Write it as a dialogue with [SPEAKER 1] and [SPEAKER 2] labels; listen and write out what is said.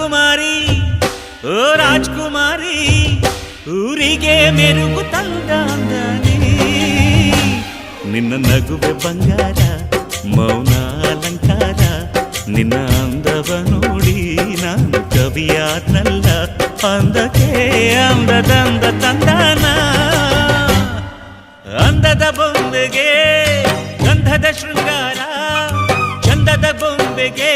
[SPEAKER 1] ರಾಜಕುಮಾರಿ, ಓ ರಾಜಕುಮಾರಿ, ಊರಿಗೆ ಮೆರುಗು ತಂದ ನಿನ್ನ ನಗುವೆ ಬಂಗಾರ, ಮೌನ ಅಲಂಕಾರ, ನಿನ್ನ ಅಂದವ ನೋಡಿ ನಾನು ಕವಿಯಾದ್ನಲ್ಲ ಅಂದಕ್ಕೆ ಅಂದದಂದ ತಂದಾನ. ಅಂದದ ಬೊಂಬೆಗೆ, ಗಂಧದ ಶೃಂಗಾರ, ಚಂದದ ಬೊಂಬೆಗೆ